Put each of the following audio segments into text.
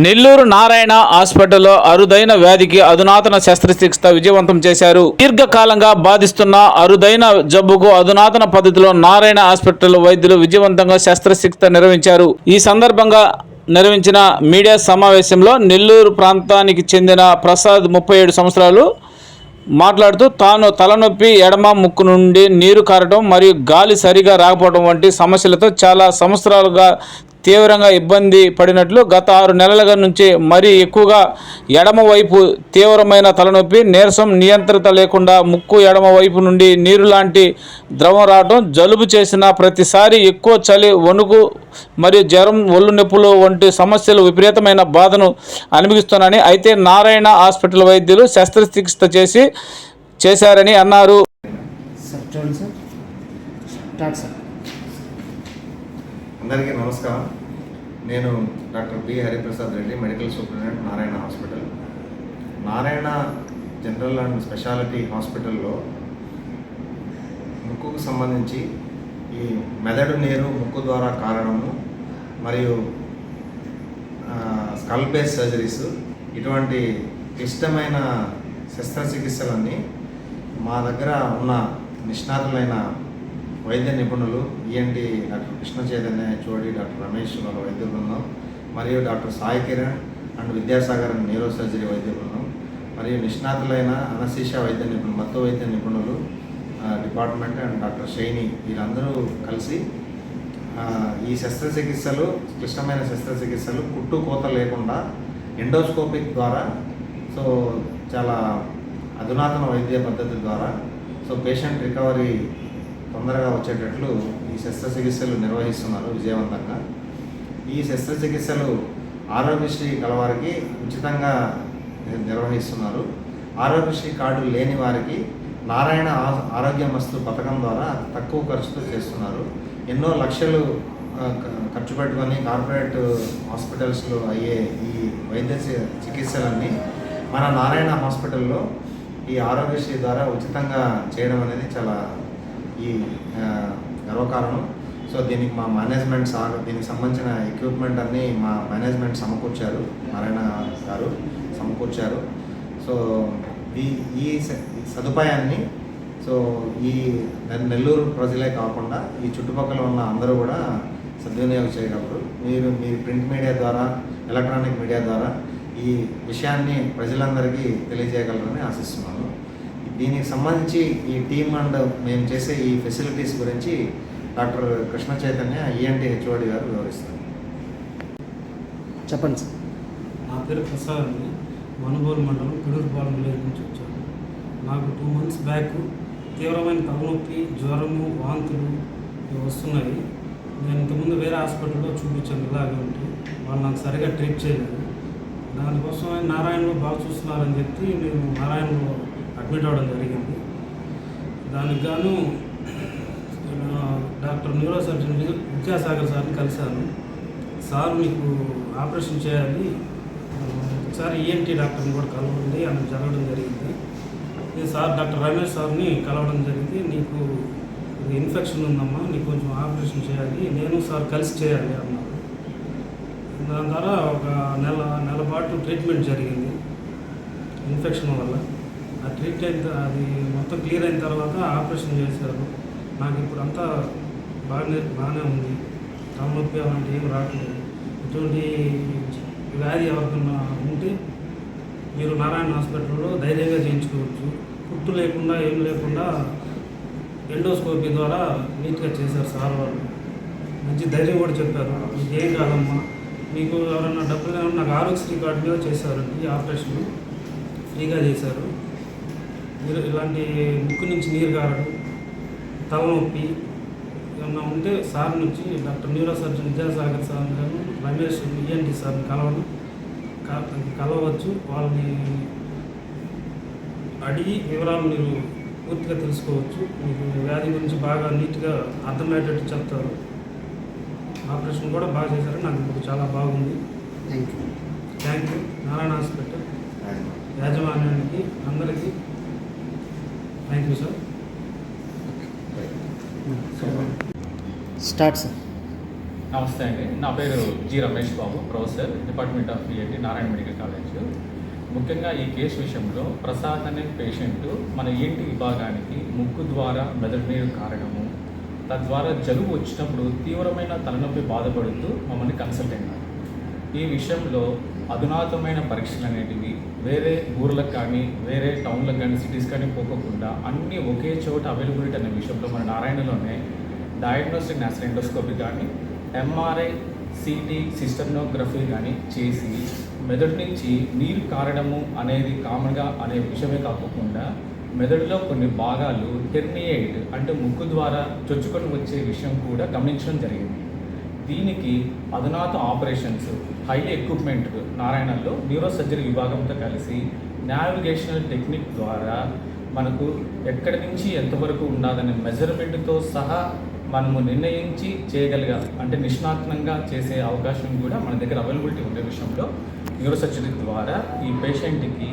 నెల్లూరు నారాయణ హాస్పిటల్లో అరుదైన వ్యాధికి అధునాతన శస్త్రచికిత్స విజయవంతం చేశారు. దీర్ఘకాలంగా బాధిస్తున్న అరుదైన జబ్బుకు అధునాతన పద్ధతిలో నారాయణ హాస్పిటల్ వైద్యులు విజయవంతంగా శస్త్రచికిత్స నిర్వహించారు. ఈ సందర్భంగా నిర్వహించిన మీడియా సమావేశంలో నెల్లూరు ప్రాంతానికి చెందిన ప్రసాద్ ముప్పై ఏడు సంవత్సరాలు మాట్లాడుతూ తాను తలనొప్పి ఎడమ ముక్కు నుండి నీరు కారటం మరియు గాలి సరిగా రాకపోవడం వంటి సమస్యలతో చాలా సంవత్సరాలుగా తీవ్రంగా ఇబ్బంది పడినట్లు గత ఆరు నెలల నుంచి మరీ ఎక్కువగా ఎడమవైపు తీవ్రమైన తలనొప్పి నీరసం నియంత్రిత లేకుండా ముక్కు ఎడమవైపు నుండి నీరు లాంటి ద్రవం రావడం జలుబు చేసిన ప్రతిసారి ఎక్కువ చలి వణుకు మరియు జ్వరం ఒళ్ళు నొప్పులు వంటి సమస్యలు విపరీతమైన బాధను అనుభవిస్తున్నానని అయితే నారాయణ హాస్పిటల్ వైద్యులు శస్త్రచికిత్స చేసి చేశారని అన్నారు సార్ చూడండి సార్ స్టార్ట్ సార్ అందరికీ నమస్కారం. నేను doctor B Hariprasad Reddy medical superintendent Narayana hospital. Narayana general and speciality హాస్పిటల్లో ముక్కుకు సంబంధించి ఈ మెదడు నీరు ముక్కు ద్వారా కారణము మరియు స్కల్ బేస్ సర్జరీస్ ఇటువంటి క్లిష్టమైన శస్త్రచికిత్సలన్నీ మా దగ్గర ఉన్న నిష్ణాతులైన వైద్య నిపుణులు ENT doctor Krishna Chaitanya Chodi doctor Ramesh వాళ్ళ వైద్యులు ఉన్నాం. మరియు doctor Sai Kiran and Vidyasagar neuro surgery వైద్యులు ఉన్నాం. మరియు నిష్ణాతులైన అనశీష వైద్య నిపుణులు మత్తు వైద్య నిపుణులు డిపార్ట్మెంట్ అండ్ డాక్టర్ షైని వీళ్ళందరూ కలిసి ఈ శస్త్రచికిత్సలు క్లిష్టమైన శస్త్రచికిత్సలు కుట్టు కోత లేకుండా ఎండోస్కోపిక్ ద్వారా సో చాలా అధునాతన వైద్య పద్ధతి ద్వారా సో పేషెంట్ రికవరీ తొందరగా వచ్చేటట్లు ఈ శస్త్రచికిత్సలు నిర్వహిస్తున్నారు విజయవంతంగా. ఈ శస్త్రచికిత్సలు ఆరోగ్యశ్రీ కలవారికి ఉచితంగా నిర్వహిస్తున్నారు. ఆరోగ్యశ్రీ కార్డు లేని వారికి నారాయణ ఆరోగ్య మస్తు పథకం ద్వారా తక్కువ ఖర్చుతో చేస్తున్నారు. ఎన్నో లక్షలు ఖర్చు పెట్టుకొని కార్పొరేట్ హాస్పిటల్స్లో అయ్యే ఈ వైద్య చికిత్సలన్నీ మన నారాయణ హాస్పిటల్లో ఈ ఆరోగ్యశ్రీ ద్వారా ఉచితంగా చేయడం అనేది చాలా ఈ గర్వకారణం. సో దీనికి మా మేనేజ్మెంట్ సార్ దీనికి సంబంధించిన ఎక్విప్మెంట్ అన్నీ మా మేనేజ్మెంట్ సమకూర్చారు. నారాయణ గారు సమకూర్చారు. సో ఈ ఈ స- ఈ సదుపాయాన్ని సో ఈ నెల్లూరు ప్రజలే కాకుండా ఈ చుట్టుపక్కల ఉన్న అందరూ కూడా సద్వినియోగం చేయగలరు. మీరు మీ ప్రింట్ మీడియా ద్వారా ఎలక్ట్రానిక్ మీడియా ద్వారా ఈ విషయాన్ని ప్రజలందరికీ తెలియజేయగలరని ఆశిస్తున్నాను. దీనికి సంబంధించి ఈ టీమ్ అండ్ మేము చేసే ఈ ఫెసిలిటీస్ గురించి doctor Krishna Chaitanya ENT HOD garu వివరిస్తారు. చెప్పండి సార్. నా పేరు ప్రసాద్ అండి. మనుగోలు మండలం పిడూరుపాలెం విలేజ్ నుంచి వచ్చాను. నాకు టూ మంత్స్ బ్యాక్ తీవ్రమైన తలనొప్పి జ్వరము వాంతులు ఇవి వస్తున్నాయి. నేను ఇంతకుముందు వేరే హాస్పిటల్లో చూపించాను ఇలాగే ఉంటే. వాళ్ళు నాకు సరిగా ట్రీట్ చేయలేదు. దానికోసం నారాయణలో బాగా చూస్తున్నారని చెప్పి నేను నారాయణలో అడ్మిట్ అవ్వడం జరిగింది. దానికి గాను డాక్టర్ న్యూరో సర్జన్ విద్యాసాగర్ సార్ని కలిశాను. సార్ మీకు ఆపరేషన్ చేయాలి. ఒకసారి ఈఎన్టీ డాక్టర్ని కూడా కలవండి అని జరగడం జరిగింది. నేను సార్ డాక్టర్ రమేష్ సార్ని కలవడం జరిగింది. నీకు ఇన్ఫెక్షన్ ఉందమ్మా నీకు కొంచెం ఆపరేషన్ చేయాలి. నేను సార్ కలిసి చేయాలి అన్నారు దాని ద్వారా ఒక నెల నెల పాటు ట్రీట్మెంట్ జరిగింది. ఇన్ఫెక్షన్ వల్ల. ఆ ట్రీట్ అయిన త- అది మొత్తం క్లియర్ అయిన తర్వాత ఆపరేషన్ చేశారు. నాకు ఇప్పుడు అంతా బాగానే బాగానే ఉంది. తలనొప్పి అలాంటి ఏం రావట్లేదు. ఇటువంటి వ్యాధి ఎవరికన్నా ఉంటే మీరు నారాయణ హాస్పిటల్లో ధైర్యంగా చేయించుకోవచ్చు. పుట్టు లేకుండా ఏం లేకుండా ఎండోస్కోపీ ద్వారా నీట్గా చేశారు సార్ వాళ్ళు. మంచి ధైర్యం కూడా చెప్పారు. మీకు ఏం కాదమ్మా. మీకు ఎవరన్నా డబ్బులు నాకు ఆరోగ్యశ్రీ కార్డు మీద చేశారండి. ఈ ఆపరేషన్ ఫ్రీగా చేశారు. మీరు ఇలాంటి ముక్కు నుంచి నీరు కారడం తలనొప్పి ఏమన్నా ఉంటే సార్ నుంచి doctor neuro surgeon Vidyasagar sir garu Ramesh ENT సార్ని కలవడం క- కలవచ్చు. వాళ్ళని అడిగి వివరాలు మీరు పూర్తిగా తెలుసుకోవచ్చు. మీకు వ్యాధి గురించి బాగా నీట్గా అర్థమయ్యేటట్టు చెప్తారు. ఆపరేషన్ కూడా బాగా చేశారు. నాకు ఇప్పుడు చాలా బాగుంది. Thank you thank you Narayana hospital. యాజమాన్యానికి అందరికీ thank you sir start sir నమస్తే అండి. నా పేరు G Ramesh Babu professor department of PMD Narayana medical college. ముఖ్యంగా ఈ కేసు విషయంలో ప్రసాద్ అనే పేషెంట్ మన ఏంటి విభాగానికి ముక్కు ద్వారా మెదడు నీరు కారడము తద్వారా జలుబు వచ్చినప్పుడు తీవ్రమైన తలనొప్పి బాధపడుతూ మమ్మల్ని కన్సల్ట్ అయినారు ఈ విషయంలో అధునాతమైన పరీక్షలు అనేటివి వేరే ఊర్లకు కానీ వేరే టౌన్లకు కానీ సిటీస్ కానీ పోకోకుండా అన్నీ ఒకే చోట అవైలబిలిటీ అనే విషయంలో మన నారాయణలోనే డయాగ్నోస్టిక్ నాసరెండోస్కోపీ కానీ ఎంఆర్ఐ సిటీ సిస్టమ్నోగ్రఫీ కానీ చేసి మెదడు నుంచి నీరు కారడము అనేది కామన్గా అనే విషయమే కాకుండా మెదడులో కొన్ని భాగాలు హెర్నియేట్ అంటే ముక్కు ద్వారా చొచ్చుకొని వచ్చే విషయం కూడా గమనించడం జరిగింది. దీనికి అధునాత ఆపరేషన్స్ హై ఎక్విప్మెంట్ నారాయణలో న్యూరో సర్జరీ విభాగంతో కలిసి నావిగేషనల్ టెక్నిక్ ద్వారా మనకు ఎక్కడి నుంచి ఎంతవరకు ఉండాలనే మెజర్మెంట్తో సహా మనము నిర్ణయించి చేయగలగాలి అంటే నిష్ణాత్నంగా చేసే అవకాశం కూడా మన దగ్గర అవైలబిలిటీ ఉండే విషయంలో న్యూరో సర్జరీ ద్వారా ఈ పేషెంట్కి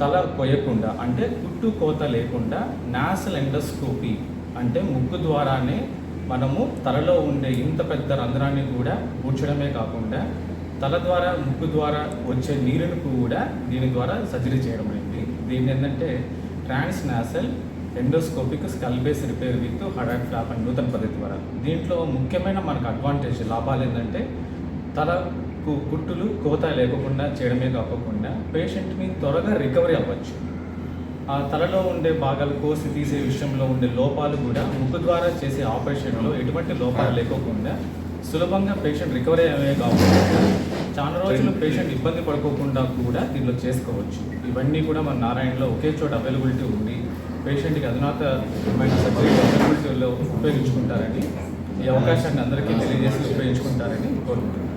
తల కొయ్యకుండా అంటే కుట్టు కోత లేకుండా నాసల్ ఎండోస్కోపీ అంటే ముక్కు ద్వారానే మనము తలలో ఉండే ఇంత పెద్ద రంధ్రాన్ని కూడా పూడ్చడమే కాకుండా తల ద్వారా ముక్కు ద్వారా వచ్చే నీరును కూడా దీని ద్వారా సర్జరీ చేయడం అయింది. దీని ఏంటంటే trans nasal endoscopic skull base repair with Hadad flap and నూతన పద్ధతి ద్వారా. దీంట్లో ముఖ్యమైన మనకు అడ్వాంటేజ్ లాభాలు ఏంటంటే తలకు కుట్టులు కోత లేకుండా చేయడమే కాకుండా పేషెంట్ని త్వరగా రికవరీ అవ్వచ్చు. ఆ తలలో ఉండే భాగాలు కోసి తీసే విషయంలో ఉండే లోపాలు కూడా ముక్కు ద్వారా చేసే ఆపరేషన్లో ఎటువంటి లోపాలు లేకోకుండా సులభంగా పేషెంట్ రికవరీ అయ్యే కాకుండా చాలా రోజులు పేషెంట్ ఇబ్బంది పడుకోకుండా కూడా దీనిలో చేసుకోవచ్చు. ఇవన్నీ కూడా మన నారాయణలో ఒకే చోట అవైలబిలిటీ ఉంది పేషెంట్కి అధునాతమైన సర్జరీ అవైలబిలిటీలో ఉపయోగించుకుంటారని ఈ అవకాశాన్ని అందరికీ తెలియజేసి ఉపయోగించుకుంటారని కోరుకుంటున్నాను.